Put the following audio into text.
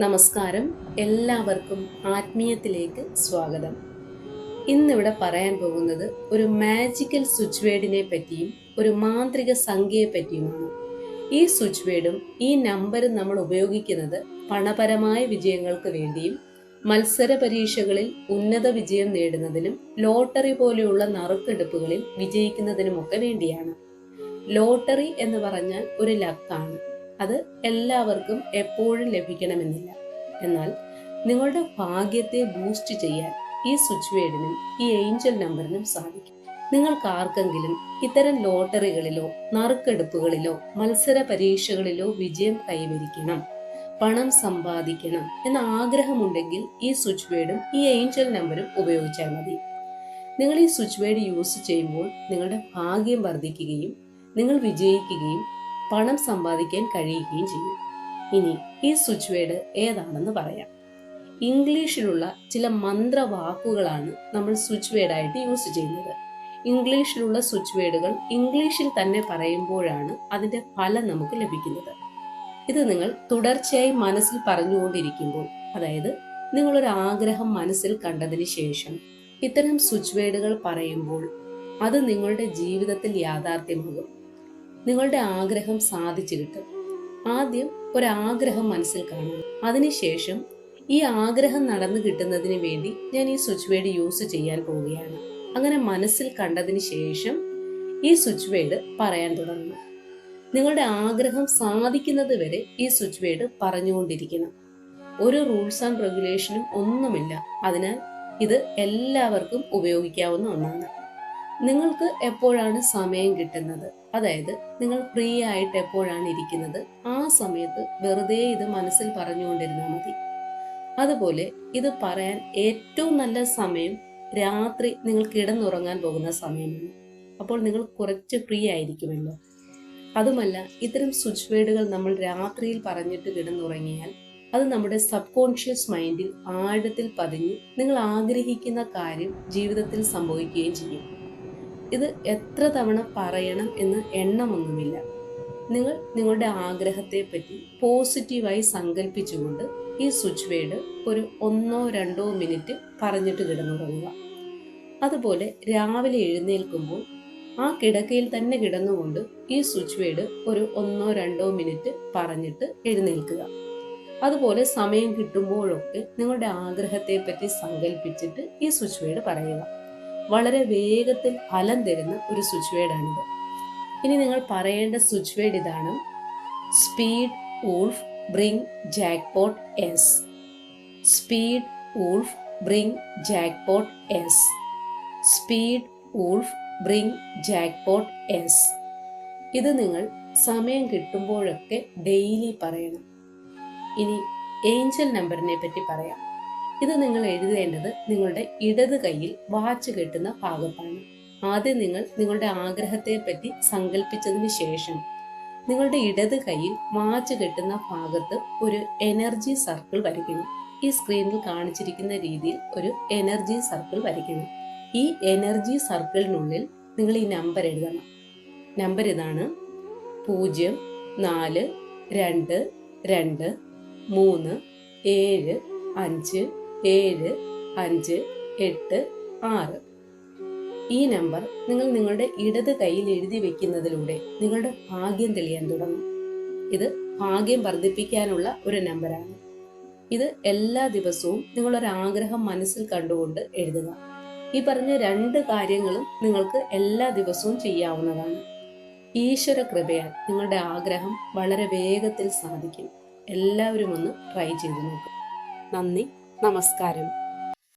നമസ്കാരം. എല്ലാവർക്കും ആത്മീയത്തിലേക്ക് സ്വാഗതം. ഇന്നിവിടെ പറയാൻ പോകുന്നത് ഒരു മാജിക്കൽ സ്വിച്ച് വേർഡിനെ പറ്റിയും ഒരു മാന്ത്രിക സംഖ്യയെ പറ്റിയുമാണ്. ഈ സ്വിച്ച് വേർഡും ഈ നമ്പറും നമ്മൾ ഉപയോഗിക്കുന്നത് പണപരമായ വിജയങ്ങൾക്ക് വേണ്ടിയും മത്സര പരീക്ഷകളിൽ ഉന്നത വിജയം നേടുന്നതിനും ലോട്ടറി പോലെയുള്ള നറുക്കെടുപ്പുകളിൽ വിജയിക്കുന്നതിനുമൊക്കെ വേണ്ടിയാണ്. ലോട്ടറി എന്ന് പറഞ്ഞാൽ ഒരു ലക്കാണ്. അത് എല്ലാവർക്കും എപ്പോഴും ലഭിക്കണമെന്നില്ല. എന്നാൽ നിങ്ങളുടെ ഭാഗ്യത്തെ ബൂസ്റ്റ് ചെയ്യാൻ ഈ സ്വിച്ച് വേർഡിനും ഈ ഏഞ്ചൽ നമ്പറിനും സാധിക്കും. നിങ്ങൾക്ക് ആർക്കെങ്കിലും ഇത്തരം ലോട്ടറികളിലോ നറുക്കെടുപ്പുകളിലോ മത്സര പരീക്ഷകളിലോ വിജയം കൈവരിക്കണം പണം സമ്പാദിക്കണം എന്ന ആഗ്രഹമുണ്ടെങ്കിൽ ഈ സ്വിച്ച് വേർഡും ഈ ഏഞ്ചൽ നമ്പറും ഉപയോഗിച്ചാൽ മതി. നിങ്ങൾ ഈ സ്വിച്ച് വേർഡ് യൂസ് ചെയ്യുമ്പോൾ നിങ്ങളുടെ ഭാഗ്യം വർദ്ധിക്കുകയും നിങ്ങൾ വിജയിക്കുകയും പണം സമ്പാദിക്കാൻ കഴിയുകയും ചെയ്യും. ഇനി ഈ സ്വിച്ച് വേർഡ് ഏതാണെന്ന് പറയാം. ഇംഗ്ലീഷിലുള്ള ചില മന്ത്രവാക്കുകളാണ് നമ്മൾ സ്വിച്ച് വേർഡായിട്ട് യൂസ് ചെയ്യുന്നത്. ഇംഗ്ലീഷിലുള്ള സ്വിച്ച് വേർഡുകൾ ഇംഗ്ലീഷിൽ തന്നെ പറയുമ്പോഴാണ് അതിന്റെ ഫലം നമുക്ക് ലഭിക്കുന്നത്. ഇത് നിങ്ങൾ തുടർച്ചയായി മനസ്സിൽ പറഞ്ഞുകൊണ്ടിരിക്കുമ്പോൾ അതായത് നിങ്ങളൊരു ആഗ്രഹം മനസ്സിൽ കണ്ടതിന് ശേഷം ഇത്തരം സ്വിച്ച് വേർഡുകൾ പറയുമ്പോൾ അത് നിങ്ങളുടെ ജീവിതത്തിൽ യാഥാർത്ഥ്യമാകും. നിങ്ങളുടെ ആഗ്രഹം സാധിച്ചു കിട്ടും. ആദ്യം ഒരാഗ്രഹം മനസ്സിൽ കാണണം. അതിനുശേഷം ഈ ആഗ്രഹം നടന്നു കിട്ടുന്നതിന് വേണ്ടി ഞാൻ ഈ സ്വിച്ച് വേഡ് യൂസ് ചെയ്യാൻ പോവുകയാണ്. അങ്ങനെ മനസ്സിൽ കണ്ടതിന് ശേഷം ഈ സ്വിച്ച് വേഡ് പറയാൻ തുടങ്ങുന്നു. നിങ്ങളുടെ ആഗ്രഹം സാധിക്കുന്നത് വരെ ഈ സ്വിച്ച് വേഡ് പറഞ്ഞുകൊണ്ടിരിക്കണം. ഒരു റൂൾസ് ആൻഡ് റെഗുലേഷനും ഒന്നുമില്ല. അതിനാൽ ഇത് എല്ലാവർക്കും ഉപയോഗിക്കാവുന്ന ഒന്നാണ്. നിങ്ങൾക്ക് എപ്പോഴാണ് സമയം കിട്ടുന്നത്? അതായത് നിങ്ങൾ ഫ്രീ ആയിട്ട് എപ്പോഴാണ് ഇരിക്കുന്നത്? ആ സമയത്ത് വെറുതെ ഇത് മനസ്സിൽ പറഞ്ഞുകൊണ്ടിരുന്നാൽ മതി. അതുപോലെ ഇത് പറയാൻ ഏറ്റവും നല്ല സമയം രാത്രി നിങ്ങൾ കിടന്നുറങ്ങാൻ പോകുന്ന സമയമാണ്. അപ്പോൾ നിങ്ങൾ കുറച്ച് ഫ്രീ ആയിരിക്കുമല്ലോ. അതുമല്ല ഇത്തരം സ്വിച്ച് വേർഡുകൾ നമ്മൾ രാത്രിയിൽ പറഞ്ഞിട്ട് കിടന്നുറങ്ങിയാൽ അത് നമ്മുടെ സബ് കോൺഷ്യസ് മൈൻഡിൽ ആഴത്തിൽ പതിഞ്ഞ് നിങ്ങൾ ആഗ്രഹിക്കുന്ന കാര്യം ജീവിതത്തിൽ സംഭവിക്കുകയും ചെയ്യും. ഇത് എത്ര തവണ പറയണം എന്ന് എണ്ണമൊന്നുമില്ല. നിങ്ങൾ നിങ്ങളുടെ ആഗ്രഹത്തെ പറ്റി പോസിറ്റീവായി സങ്കല്പിച്ചുകൊണ്ട് ഈ സ്വിച്ച് വേർഡ് ഒരു ഒന്നോ രണ്ടോ മിനിറ്റ് പറഞ്ഞിട്ട് കിടന്നുറങ്ങുക. അതുപോലെ രാവിലെ എഴുന്നേൽക്കുമ്പോൾ ആ കിടക്കയിൽ തന്നെ കിടന്നുകൊണ്ട് ഈ സ്വിച്ച് വേർഡ് ഒരു ഒന്നോ രണ്ടോ മിനിറ്റ് പറഞ്ഞിട്ട് എഴുന്നേൽക്കുക. അതുപോലെ സമയം കിട്ടുമ്പോഴൊക്കെ നിങ്ങളുടെ ആഗ്രഹത്തെ പറ്റി സങ്കല്പിച്ചിട്ട് ഈ സ്വിച്ച് വേർഡ് പറയുക. വളരെ വേഗത്തിൽ ഫലം തരുന്ന ഒരു സ്വിച്ച് വേർഡാണിത് ഇനി നിങ്ങൾ പറയേണ്ട സ്വിച്ച് വേർഡ് ഇതാണ്. Speed wolf bring jackpots speed wolf bring jackpots speed wolf bring jackpots ഇത് നിങ്ങൾ സമയം കിട്ടുമ്പോഴൊക്കെ ഡെയിലി പറയണം. ഇനി ഏഞ്ചൽ നമ്പറിനെ പറ്റി പറയാം. ഇത് നിങ്ങൾ എഴുതേണ്ടത് നിങ്ങളുടെ ഇടത് കൈയിൽ വാച്ച് കെട്ടുന്ന ഭാഗത്താണ്. ആദ്യം നിങ്ങൾ നിങ്ങളുടെ ആഗ്രഹത്തെ പറ്റി സങ്കല്പിച്ചതിന് ശേഷം നിങ്ങളുടെ ഇടത് കൈയിൽ വാച്ച് കെട്ടുന്ന ഭാഗത്ത് ഒരു എനർജി സർക്കിൾ വരയ്ക്കണം ഈ സ്ക്രീനിൽ കാണിച്ചിരിക്കുന്ന രീതിയിൽ ഒരു എനർജി സർക്കിൾ വരയ്ക്കണം ഈ എനർജി സർക്കിളിനുള്ളിൽ നിങ്ങൾ ഈ നമ്പർ എഴുതണം. നമ്പർ ഇതാണ് പൂജ്യം നാല് രണ്ട് രണ്ട് മൂന്ന് ഏഴ് അഞ്ച് ഏഴ് അഞ്ച് എട്ട് ആറ്. ഈ നമ്പർ നിങ്ങൾ നിങ്ങളുടെ ഇടത് കയ്യിൽ എഴുതി വെക്കുന്നതിലൂടെ നിങ്ങളുടെ ഭാഗ്യം തെളിയാൻ തുടങ്ങും. ഇത് ഭാഗ്യം വർദ്ധിപ്പിക്കാനുള്ള ഒരു നമ്പറാണ്. ഇത് എല്ലാ ദിവസവും നിങ്ങളൊരു ആഗ്രഹം മനസ്സിൽ കണ്ടുകൊണ്ട് എഴുതുക. ഈ പറഞ്ഞ രണ്ട് കാര്യങ്ങളും നിങ്ങൾക്ക് എല്ലാ ദിവസവും ചെയ്യാവുന്നതാണ്. ഈശ്വര കൃപയാൽ നിങ്ങളുടെ ആഗ്രഹം വളരെ വേഗത്തിൽ സാധിക്കും. എല്ലാവരും ഒന്ന് ട്രൈ ചെയ്തു നോക്കും. നന്ദി. നമസ്കാരം.